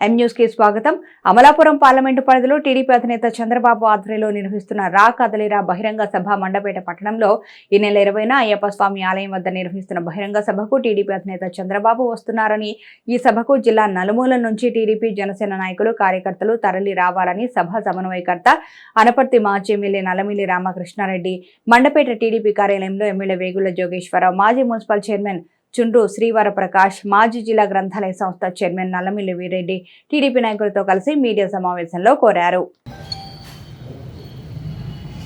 ఎం న్యూస్కి స్వాగతం. అమలాపురం పార్లమెంటు పరిధిలో టీడీపీ అధినేత చంద్రబాబు ఆధ్వర్యంలో నిర్వహిస్తున్న రా కదలిరా బహిరంగ సభ మండపేట పట్టణంలో ఈ నెల ఇరవైన అయ్యప్ప స్వామి ఆలయం వద్ద నిర్వహిస్తున్న బహిరంగ సభకు టీడీపీ అధినేత చంద్రబాబు వస్తున్నారని ఈ సభకు జిల్లా నలుమూల నుంచి టీడీపీ జనసేన నాయకులు కార్యకర్తలు తరలి రావాలని సభ సమన్వయకర్త అనపర్తి మాజీ ఎమ్మెల్యే నలమిల్లి రామకృష్ణారెడ్డి మండపేట టీడీపీ కార్యాలయంలో ఎమ్మెల్యే వేగుల జోగేశ్వరరావు మాజీ మున్సిపల్ చైర్మన్ చుండ్రు శ్రీవర ప్రకాష్ మాజీ జిల్లా గ్రంథాలయ సంస్థ చైర్మన్ నల్లమిల్లి వీరెడ్డి టీడీపీ నాయకులతో కలిసి మీడియా సమావేశంలో కోరారు.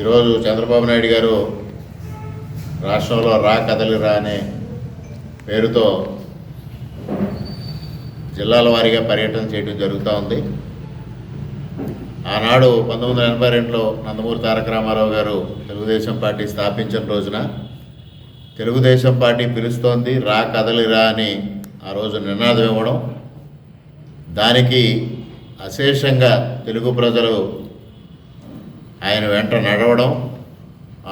ఈరోజు చంద్రబాబు నాయుడు గారు రాష్ట్రంలో రా కదలిరా అనే పేరుతో జిల్లాల వారీగా పర్యటన చేయడం జరుగుతూ ఉంది. ఆనాడు పంతొమ్మిది వందల ఎనభై రెండులో నందమూరి తారక రామారావు గారు తెలుగుదేశం పార్టీ స్థాపించిన రోజున తెలుగుదేశం పార్టీ పిలుస్తోంది రా కదలిరా అని ఆ రోజు నినాదం ఇవ్వడం. దానికి అశేషంగా తెలుగు ప్రజలు ఆయన వెంట నడవడం.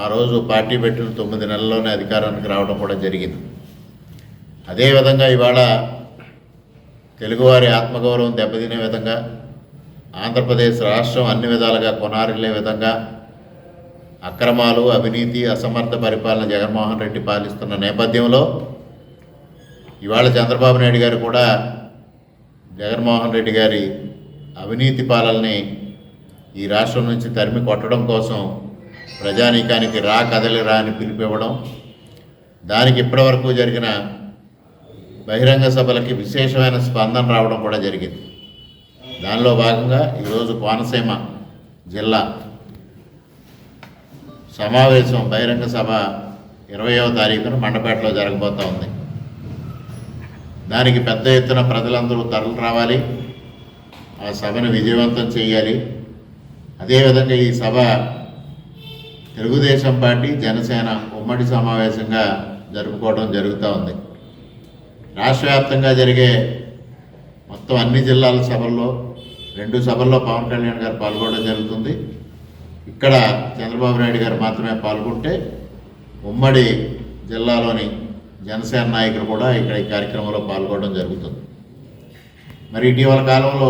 ఆ రోజు పార్టీ పెట్టిన తొమ్మిది నెలల్లోనే అధికారానికి రావడం కూడా జరిగింది. అదేవిధంగా ఇవాళ తెలుగువారి ఆత్మగౌరవం దెబ్బతినే విధంగా ఆంధ్రప్రదేశ్ రాష్ట్రం అన్ని విధాలుగా కొనారిల్లే విధంగా అక్రమాలు అవినీతి అసమర్థ పరిపాలన జగన్మోహన్ రెడ్డి పాలిస్తున్న నేపథ్యంలో ఇవాళ చంద్రబాబు నాయుడు గారు కూడా జగన్మోహన్ రెడ్డి గారి అవినీతి పాలనని ఈ రాష్ట్రం నుంచి తరిమి కొట్టడం కోసం ప్రజానీకానికి రా కదలి రా అని పిలిపివ్వడం దానికి ఇప్పటివరకు జరిగిన బహిరంగ సభలకి విశేషమైన స్పందన రావడం కూడా జరిగింది. దానిలో భాగంగా ఈరోజు కోనసీమ జిల్లా సమావేశం బహిరంగ సభ ఇరవయో తారీఖున మండపేటలో జరగబోతూ ఉంది. దానికి పెద్ద ఎత్తున ప్రజలందరూ తరలి రావాలి. ఆ సభను విజయవంతం చేయాలి. అదేవిధంగా ఈ సభ తెలుగుదేశం పార్టీ జనసేన ఉమ్మడి సమావేశంగా జరుపుకోవడం జరుగుతూ ఉంది. రాష్ట్ర వ్యాప్తంగా జరిగే మొత్తం అన్ని జిల్లాల సభల్లో రెండు సభల్లో పవన్ కళ్యాణ్ గారు పాల్గొనడం జరుగుతుంది. ఇక్కడ చంద్రబాబు నాయుడు గారు మాత్రమే పాల్గొంటే ఉమ్మడి జిల్లాలోని జనసేన నాయకులు కూడా ఇక్కడ ఈ కార్యక్రమంలో పాల్గొనడం జరుగుతుంది. మరి ఇటీవల కాలంలో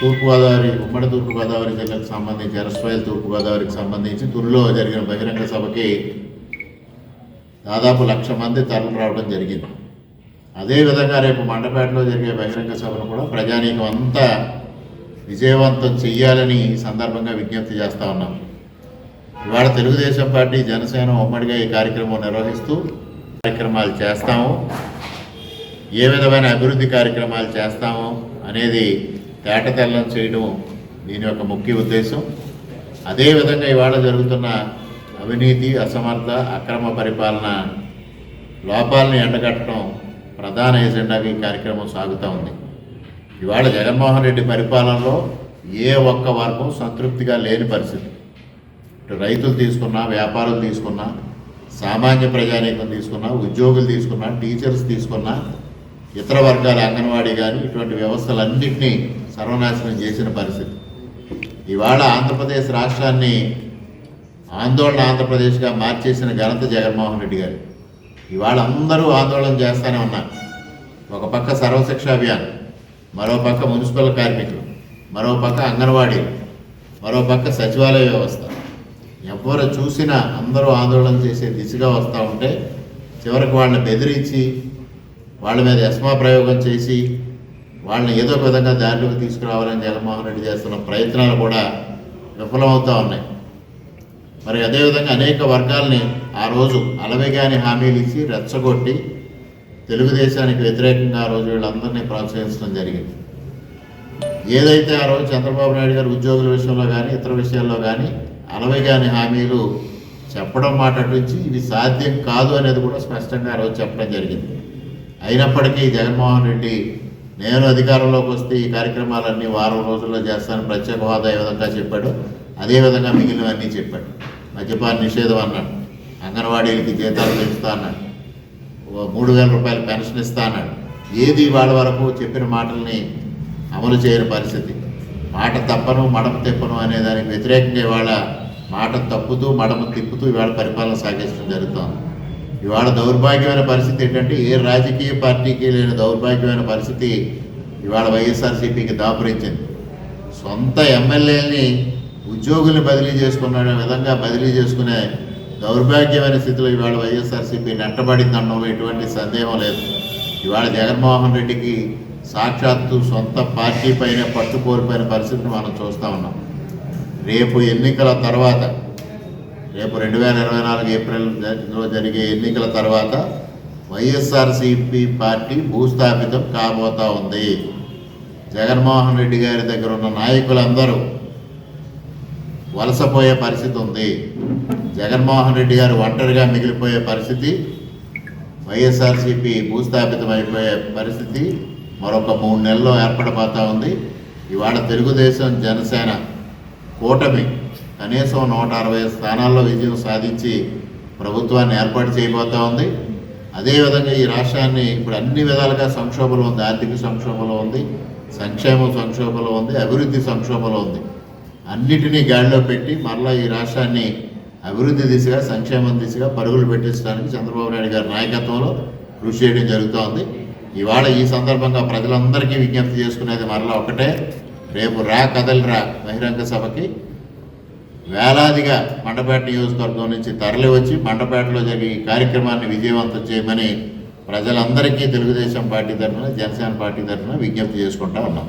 తూర్పుగోదావరి ఉమ్మడి తూర్పుగోదావరి జిల్లాకు సంబంధించి అరస్వాయిల్ తూర్పుగోదావరికి సంబంధించి తురిలో జరిగిన బహిరంగ సభకి దాదాపు లక్ష మంది తరలి రావడం జరిగింది. అదేవిధంగా రేపు మండపేటలో జరిగే బహిరంగ సభను కూడా ప్రజానీకం అంతా విజయవంతం చెయ్యాలని సందర్భంగా విజ్ఞప్తి చేస్తూ ఉన్నాం. ఇవాళ తెలుగుదేశం పార్టీ జనసేన ఉమ్మడిగా ఈ కార్యక్రమం నిర్వహిస్తూ కార్యక్రమాలు చేస్తాము. ఏ విధమైన అభివృద్ధి కార్యక్రమాలు చేస్తాము అనేది తేటతెల్లం చేయడం దీని యొక్క ముఖ్య ఉద్దేశం. అదేవిధంగా ఇవాళ జరుగుతున్న అవినీతి అసమర్థ అక్రమ పరిపాలన లోపాలను ఎండగట్టడం ప్రధాన ఎజెండాగా ఈ కార్యక్రమం సాగుతూ ఉంది. ఇవాళ జగన్మోహన్ రెడ్డి పరిపాలనలో ఏ ఒక్క వర్గం సంతృప్తిగా లేని పరిస్థితి. ఇటు రైతులు తీసుకున్నా వ్యాపారులు తీసుకున్నా సామాన్య ప్రజానీకం తీసుకున్నా ఉద్యోగులు తీసుకున్నా టీచర్స్ తీసుకున్నా ఇతర వర్గాల అంగన్వాడీ కానీ ఇటువంటి వ్యవస్థలన్నింటినీ సర్వనాశనం చేసిన పరిస్థితి. ఇవాళ ఆంధ్రప్రదేశ్ రాష్ట్రాన్ని ఆందోళన ఆంధ్రప్రదేశ్గా మార్చేసిన ఘనత జగన్మోహన్ రెడ్డి గారు. ఇవాళ అందరూ ఆందోళన చేస్తూనే ఉన్నారు. ఒక పక్క సర్వశిక్ష అభియాన్ మరోపక్క మున్సిపల్ కార్మికులు మరోపక్క అంగన్వాడీలు మరోపక్క సచివాలయ వ్యవస్థ. ఎవరు చూసినా అందరూ ఆందోళన చేసే దిశగా వస్తూ ఉంటే చివరికి వాళ్ళని బెదిరించి వాళ్ళ మీద ఎస్మా ప్రయోగం చేసి వాళ్ళని ఏదో ఒక విధంగా దారిలోకి తీసుకురావాలని జగన్మోహన్ రెడ్డి చేస్తున్న ప్రయత్నాలు కూడా విఫలమవుతూ ఉన్నాయి. మరి అదేవిధంగా అనేక వర్గాల్ని ఆ రోజు అలవిగాని హామీలు ఇచ్చి రెచ్చగొట్టి తెలుగుదేశానికి వ్యతిరేకంగా ఆ రోజు వీళ్ళందరినీ ప్రోత్సహించడం జరిగింది. ఏదైతే ఆ రోజు చంద్రబాబు నాయుడు గారు ఉద్యోగుల విషయంలో కానీ ఇతర విషయాల్లో కానీ అలవిగాని హామీలు చెప్పడం మాట నుంచి ఇది సాధ్యం కాదు అనేది కూడా స్పష్టంగా ఆ రోజు చెప్పడం జరిగింది. అయినప్పటికీ జగన్మోహన్ రెడ్డి నేను అధికారంలోకి వస్తే ఈ కార్యక్రమాలన్నీ వారం రోజుల్లో చేస్తాను ప్రత్యేక హోదా ఏ విధంగా చెప్పాడు అదేవిధంగా మిగిలినవన్నీ చెప్పాడు. మద్యపాన నిషేధం అన్నాడు. అంగన్వాడీలకి జీతాలు పెంచుతా అన్నాడు. మూడు వేల రూపాయలు పెన్షన్ ఇస్తా అన్నాడు. ఏది వాళ్ళ వరకు చెప్పిన మాటల్ని అమలు చేయని పరిస్థితి. మాట తప్పను మడమ తిప్పను అనే దానికి వ్యతిరేకంగా ఇవాళ మాట తప్పుతూ మడమ తిప్పుతూ ఇవాళ పరిపాలన సాగించడం జరుగుతోంది. ఇవాళ దౌర్భాగ్యమైన పరిస్థితి ఏంటంటే ఏ రాజకీయ పార్టీకి లేని దౌర్భాగ్యమైన పరిస్థితి ఇవాళ వైఎస్ఆర్సీపీకి దాపురించింది. సొంత ఎమ్మెల్యేని ఉద్యోగుల్ని బదిలీ చేసుకున్న విధంగా బదిలీ చేసుకునే దౌర్భాగ్యమైన స్థితిలో ఇవాళ వైఎస్ఆర్సీపీ నెట్టబడింది అనడంలో ఎటువంటి సందేహం లేదు. ఇవాళ జగన్మోహన్ రెడ్డికి సాక్షాత్తు సొంత పార్టీ పైన పట్టు కోల్పోయిన పరిస్థితిని మనం చూస్తూ ఉన్నాం. రేపు ఎన్నికల తర్వాత రేపు రెండు వేల ఇరవై నాలుగు ఏప్రిల్లో జరిగే ఎన్నికల తర్వాత వైఎస్ఆర్సీపీ పార్టీ భూస్థాపితం కాబోతా ఉంది. జగన్మోహన్ రెడ్డి గారి దగ్గర ఉన్న నాయకులందరూ వలసపోయే పరిస్థితి ఉంది. జగన్మోహన్ రెడ్డి గారు ఒంటరిగా మిగిలిపోయే పరిస్థితి వైఎస్ఆర్సీపీ భూస్థాపితం అయిపోయే పరిస్థితి మరొక మూడు నెలల్లో ఏర్పడబోతా ఉంది. ఇవాళ తెలుగుదేశం జనసేన కూటమి కనీసం నూట అరవై స్థానాల్లో విజయం సాధించి ప్రభుత్వాన్ని ఏర్పాటు చేయబోతా ఉంది. అదేవిధంగా ఈ రాష్ట్రాన్ని ఇప్పుడు అన్ని విధాలుగా సంక్షోభంలో ఉంది. ఆర్థిక సంక్షోభంలో ఉంది సంక్షేమ సంక్షోభంలో ఉంది అభివృద్ధి సంక్షోభంలో ఉంది. అన్నిటినీ గాడిలో పెట్టి మరలా ఈ రాష్ట్రాన్ని అభివృద్ధి దిశగా సంక్షేమం దిశగా పరుగులు పెట్టించడానికి చంద్రబాబు నాయుడు గారి నాయకత్వంలో కృషి చేయడం జరుగుతోంది. ఇవాళ ఈ సందర్భంగా ప్రజలందరికీ విజ్ఞప్తి చేసుకునేది మరలా ఒకటే. రేపు రా కదలిరా బహిరంగ సభకి. వేలాదిగా మండపేట నియోజకవర్గం నుంచి తరలి వచ్చి మండపేటలో జరిగే ఈ కార్యక్రమాన్ని విజయవంతం చేయమని ప్రజలందరికీ తెలుగుదేశం పార్టీ తరఫున జనసేన పార్టీ తరఫున విజ్ఞప్తి చేసుకుంటా ఉన్నాం.